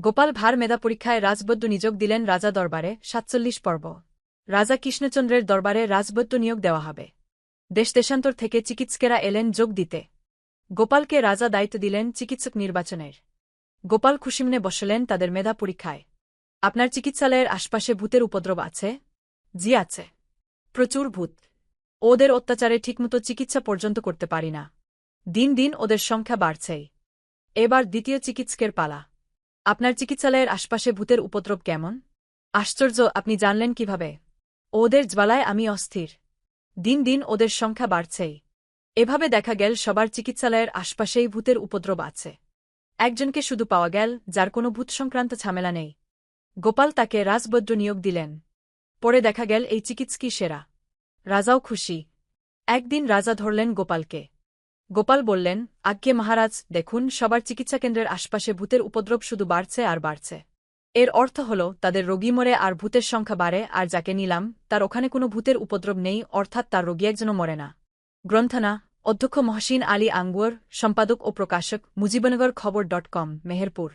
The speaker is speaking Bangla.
গোপাল ভার মেধা পরীক্ষায় রাজবৈদ্য নিযোগ দিলেন রাজা দরবারে, সাতচল্লিশ পর্ব। রাজা কৃষ্ণচন্দ্রের দরবারে রাজবৈদ্য নিয়োগ দেওয়া হবে। দেশ দেশান্তর থেকে চিকিৎসকেরা এলেন যোগ দিতে। গোপালকে রাজা দায়িত্ব দিলেন চিকিৎসক নির্বাচনের। গোপাল খুশিমনে বসলেন তাদের মেধা পরীক্ষায়। আপনার চিকিৎসালয়ের আশপাশে ভূতের উপদ্রব আছে? জি আছে। প্রচুর ভূত। ওদের অত্যাচারে ঠিকমতো চিকিৎসা পর্যন্ত করতে পারি না। দিন দিন ওদের সংখ্যা বাড়ছেই। এবার দ্বিতীয় চিকিৎসকের পালা। আপনার চিকিৎসালয়ের আশপাশে ভূতের উপদ্রব কেমন? আশ্চর্য, আপনি জানলেন কীভাবে? ওদের জ্বালায় আমি অস্থির। দিন দিন ওদের সংখ্যা বাড়ছেই। এভাবে দেখা গেল সবার চিকিৎসালয়ের আশপাশেই ভূতের উপদ্রব আছে। একজনকে শুধু পাওয়া গেল, যার কোনো ভূত সংক্রান্ত ঝামেলা নেই। গোপাল তাকে রাজবৈদ্য নিয়োগ দিলেন। পরে দেখা গেল এই চিকিৎসকি সেরা। রাজাও খুশি। একদিন রাজা ধরলেন গোপালকে। গোপাল বললেন, আজ্ঞে মহারাজ, দেখুন, সবার চিকিৎসা কেন্দ্রের আশপাশে ভূতের উপদ্রব শুধু বাড়ছে আর বাড়ছে। এর অর্থ হল, তাদের রোগী মরে আর ভূতের সংখ্যা বাড়ে, আর যাকে নিলাম, তার ওখানে কোনো ভূতের উপদ্রব নেই, অর্থাৎ তার রোগী একজনও মরে না। গ্রন্থনা, অধ্যক্ষ মহসিন আলী আঙ্গুয়ার, সম্পাদক ও প্রকাশক, মুজিবনগর খবর ডট কম, মেহেরপুর।